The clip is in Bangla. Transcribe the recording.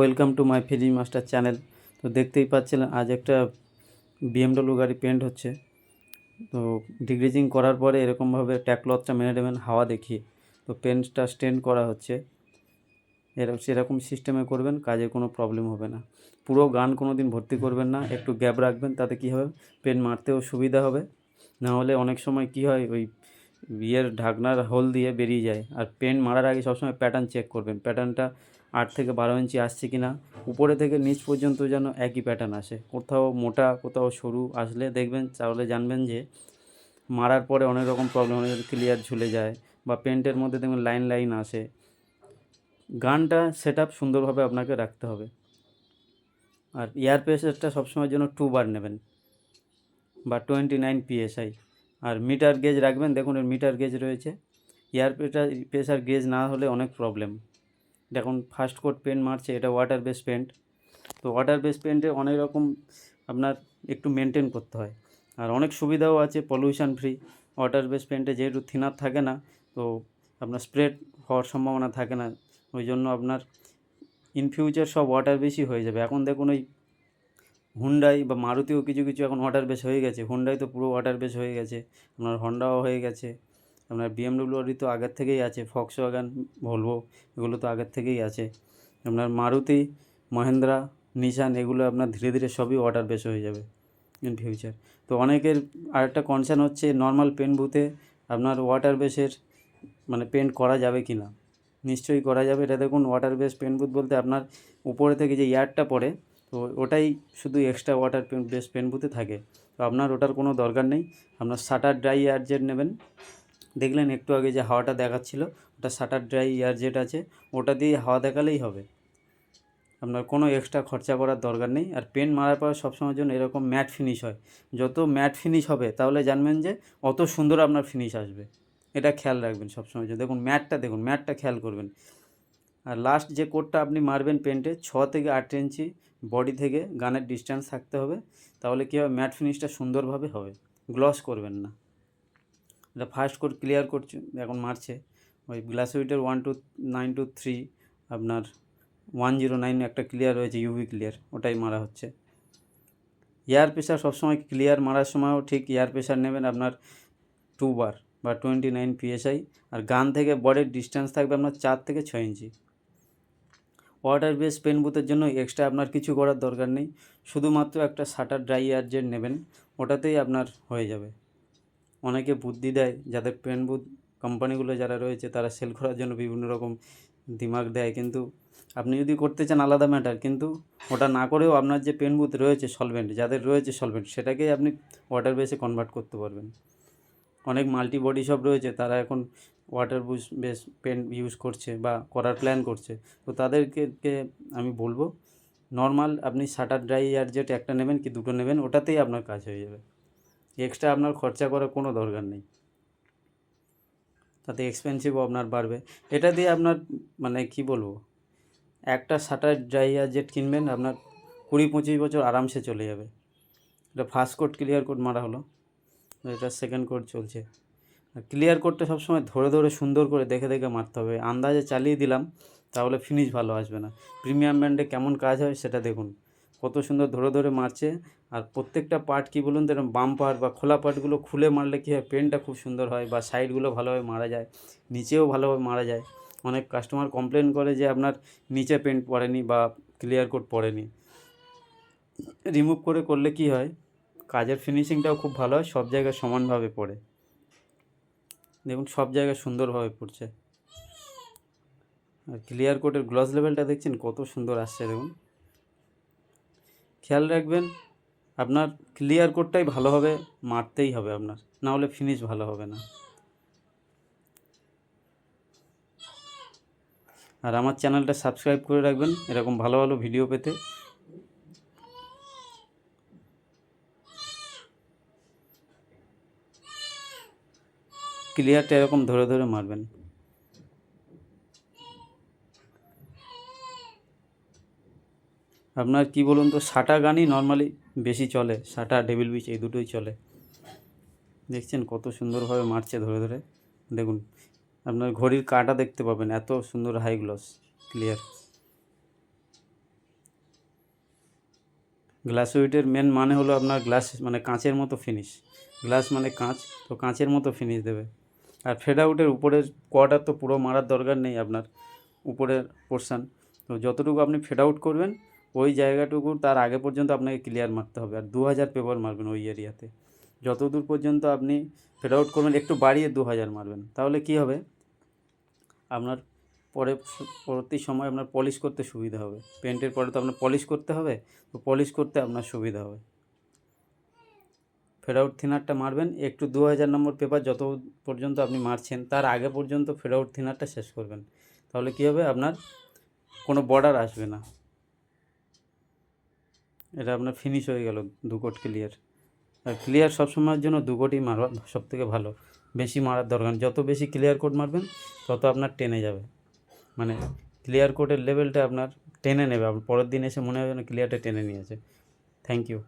Welcome to my Fiji master channel. তো দেখতেই পাচ্ছিলেন, আজ একটা বিএমডব্লিউ গাড়ি পেন্ট হচ্ছে। তো ডিগ্রিজিং করার পরে এরকমভাবে ট্যাকলথটা মেনে নেবেন, হাওয়া দেখিয়ে। তো পেন্টটা স্টেন্ড করা হচ্ছে। এরকম সেরকম সিস্টেমে করবেন কাজে কোনো প্রবলেম হবে না। পুরো গান কোনো দিন ভর্তি করবেন না, একটু গ্যাপ রাখবেন, তাতে কী হবে? পেন মারতেও সুবিধা হবে। না হলে অনেক সময় কী হয়, ওই ইয়ের ঢাকনার হোল দিয়ে বেরিয়ে যায়। আর পেন মারার আগে সবসময় প্যাটার্ন চেক করবেন। প্যাটার্নটা আট থেকে বারো ইঞ্চি আসছে কি না, উপরে থেকে নিচ পর্যন্ত যেন একই প্যাটার্ন আসে। কোথাও মোটা, কোথাও সরু আসলে দেখবেন, তাহলে জানবেন যে মারার পরে অনেক রকম প্রবলেম হয় ক্লিয়ার ঝুলে যায় বা পেন্টের মধ্যে দেখবেন লাইন লাইন আসে। গানটা সেট আপ সুন্দরভাবে আপনাকে রাখতে হবে। আর এয়ার প্রেশারটা সবসময়ের জন্য টু বার নেবেন বা টোয়েন্টি নাইন পিএসআই আর মিটার গেজ রাখবেন, দেখুন মিটার গেজ রয়েছে। এয়ার প্রেশার প্রেশার গেজ না হলে অনেক প্রবলেম দেখুন ফার্স্ট কোট পেন্ট মারছে, এটা ওয়াটার বেস পেন্ট তো ওয়াটার বেস পেন্টে অনেক রকম আপনার একটু মেনটেন করতে হয়। আর অনেক সুবিধাও আছে পলিউশন ফ্রি ওয়াটার বেস পেন্টে যেহেতু থিনার থাকে না, তো আপনার স্প্রেড হওয়ার সম্ভাবনা থাকে না। ওই জন্য আপনার ইন ফিউচার সব ওয়াটার বেসই হয়ে যাবে। এখন দেখুন, ওই হুন্ডাই বা মারুতিও কিছু কিছু এখন ওয়াটার বেস হয়ে গেছে। হুন্ডাই তো পুরো ওয়াটার বেস হয়ে গেছে। আপনার হন্ডাও হয়ে গেছে। আপনার বিএমডব্লিউরই তো আগের থেকেই আছে ফক্স ওয়াগান ভলভো এগুলো তো আগের থেকেই আছে। আপনার মারুতি মহেন্দ্রা নিশান এগুলো আপনার ধীরে ধীরে সবই ওয়াটার বেস হয়ে যাবে ইন ফিউচার তো অনেকের আরেকটা কনসার্ন হচ্ছে নর্মাল পেন বুথে আপনার ওয়াটার বেসের মানে পেন্ট করা যাবে কি না। নিশ্চয়ই করা যাবে, এটা দেখুন ওয়াটার বেস পেন বুথ বলতে আপনার উপরে থেকে যে এয়ারটা পড়ে, তো ওটাই শুধু extra water paint base paint বুথে থাকে। তো আপনার ওটার কোনো দরকার নেই, আপনার শাটার ড্রাই এয়ার জেট নেবেন দেখলেন একটু আগে যে হাওয়াটা দেখাচ্ছিল, ওটা শাটার ড্রাই ইয়ার জেট আছে, ওটা দিয়ে হাওয়া দেখালেই হবে। আপনার কোনো এক্সট্রা খরচা করার দরকার নেই। আর পেন মারার পর সবসময়ের জন্য এরকম ম্যাট ফিনিশ হয়। যত ম্যাট ফিনিশ হবে, তাহলে জানবেন যে অত সুন্দর আপনার ফিনিশ আসবে। এটা খেয়াল রাখবেন সবসময় যে, দেখুন ম্যাটটা দেখুন ম্যাটটা খেয়াল করবেন। আর লাস্ট যে কোডটা আপনি মারবেন পেন্টে, ছ থেকে আট ইঞ্চি বডি থেকে গানের ডিস্টেন্স থাকতে হবে। তাহলে কী হবে? ম্যাট ফিনিশটা সুন্দরভাবে হবে। গ্লস করবেন না। এটা ফার্স্ট কোড ক্লিয়ার করছে, এখন মারছে। ওই glass উইটের one two nine two three আপনার ওয়ান জিরো নাইন একটা ক্লিয়ার রয়েছে ইউভি ক্লিয়ার ওটাই মারা হচ্ছে। এয়ার প্রেশার সবসময় ক্লিয়ার মারার সময়ও ঠিক এয়ার প্রেশার নেবেন আপনার টু বার বা টোয়েন্টি নাইন পিএসআই আর গান থেকে বডির ডিস্টেন্স থাকবে আপনার চার থেকে ছয় ইঞ্চি। ওয়াটার বেস পেন বুথের জন্য এক্সট্রা আপনার কিছু করার দরকার নেই, শুধুমাত্র একটা শাটার ড্রাই এয়ার জেট নেবেন, ওটাতেই আপনার হয়ে যাবে। অনেকে বুদ্ধি দেয়, যাদের পেন বুথ কোম্পানিগুলো যারা রয়েছে তারা সেল করার জন্য বিভিন্ন রকম দিমাগ দেয়। কিন্তু আপনি যদি করতে চান আলাদা ম্যাটার কিন্তু ওটা না করেও আপনার যে পেন বুথ রয়েছে সলভেন্ট যাদের রয়েছে সলভেন্ট সেটাকেই আপনি ওয়াটার বেসে কনভার্ট করতে পারবেন। অনেক মাল্টি বডি শপ রয়েছে, তারা এখন ওয়াটার বুস বেস পেন ইউজ করছে বা করার প্ল্যান করছে। তো তাদেরকে আমি বলব নর্মাল আপনি শাটার ড্রাই এয়ার যেটা একটা নেবেন কি দুটো নেবেন, ওটাতেই আপনার কাজ হয়ে যাবে। এক্সট্রা আপনার খরচা করার কোনো দরকার নেই। তাতে এক্সপেন্সিভও আপনার বাড়বে। এটা দিয়ে আপনার মানে কি বলব? একটা শাটার ড্রাই এয়ার জেট কিনবেন, আপনার কুড়ি পঁচিশ বছর আরামসে চলে যাবে। এটা ফার্স্ট কোড ক্লিয়ার কোড মারা হলো। এটা সেকেন্ড কোড চলছে। আর ক্লিয়ার কোডটা সবসময় ধরে ধরে সুন্দর করে দেখে দেখে মারতে হবে। আন্দাজে চালিয়ে দিলাম, তাহলে ফিনিশ ভালো আসবে না। প্রিমিয়াম ব্র্যান্ডে কেমন কাজ হয় সেটা দেখুন। কত সুন্দর ধরে ধরে মারছে। আর প্রত্যেকটা পার্ট কী বলুন তো এরকম বাম পার্ট বা খোলা পার্টগুলো খুলে মারলে কী হয় পেনটা খুব সুন্দর হয় বা সাইডগুলো ভালোভাবে মারা যায়, নিচেও ভালোভাবে মারা যায়। অনেক কাস্টমার কমপ্লেন করে যে আপনার নিচে পেন্ট পড়েনি বা ক্লিয়ার কোট পড়েনি। রিমুভ করে করলে কি হয়, কাজের ফিনিশিংটাও খুব ভালো হয়, সব জায়গায় সমানভাবে পড়ে। দেখুন সব জায়গায় সুন্দরভাবে পড়ছে। আর ক্লিয়ার কোটের গ্লস লেভেলটা দেখছেন, কত সুন্দর আসছে দেখুন। খেয়াল রাখবেন, আপনার ক্লিয়ার কোডটাই ভালোভাবে মারতেই হবে আপনার, না হলে ফিনিশ ভালো হবে না। আর আমার চ্যানেলটা সাবস্ক্রাইব করে রাখবেন, এরকম ভালো ভালো ভিডিও পেতে। ক্লিয়ারটা এরকম ধরে ধরে মারবেন। আপনার কি বলুন তো, সাটা গানই নর্মালি বেশি চলে, সাটা ডেভিল বিচ এই দুটোই চলে। দেখছেন কত সুন্দরভাবে মারছে ধরে ধরে। দেখুন, আপনার ঘড়ির কাটা দেখতে পাবেন, এত সুন্দর হাই গ্লস ক্লিয়ার গ্লাস ওয়েটের মেন মানে হলো আপনার গ্লাস মানে কাঁচের মতো ফিনিশ গ্লাস মানে কাঁচ, তো কাঁচের মতো ফিনিশ দেবে। আর ফেড আউটের উপরের কোয়ার্টার তো পুরো মারার দরকার নেই আপনার, উপরের পোর্শান তো যতটুকু আপনি ফেড আউট করবেন ওই জায়গাটুকু তার আগে পর্যন্ত আপনাকে ক্লিয়ার মারতে হবে। আর দু হাজার পেপার মারবেন ওই এরিয়াতে যতদূর পর্যন্ত আপনি ফেড আউট করবেন, একটু বাড়িয়ে দু হাজার মারবেন। তাহলে কি হবে? আপনার পরে পরবর্তী সময় আপনার পলিশ করতে সুবিধা হবে। পেন্টের পরে তো আপনার পলিশ করতে হবে। তো পলিশ করতে আপনার সুবিধা হবে। ফেড আউট থিনারটা মারবেন। একটু দু হাজার নম্বর পেপার যত পর্যন্ত আপনি মারছেন, তার আগে পর্যন্ত ফেড আউট থিনারটা শেষ করবেন। তাহলে কী হবে? আপনার কোনো বর্ডার আসবে না। এটা আপনার ফিনিশ হয়ে গেল দু কোট ক্লিয়ার আর ক্লিয়ার সবসময়ের জন্য দু কোটই মারা সব থেকে ভালো। বেশি মারার দরকার যত বেশি ক্লিয়ার কোট মারবেন, তত আপনার টেনে যাবে। মানে ক্লিয়ার কোটের লেভেলটা আপনার টেনে নেবে। পরের দিন এসে মনে হবে যেন ক্লিয়ারটা টেনে নিয়েছে। Thank you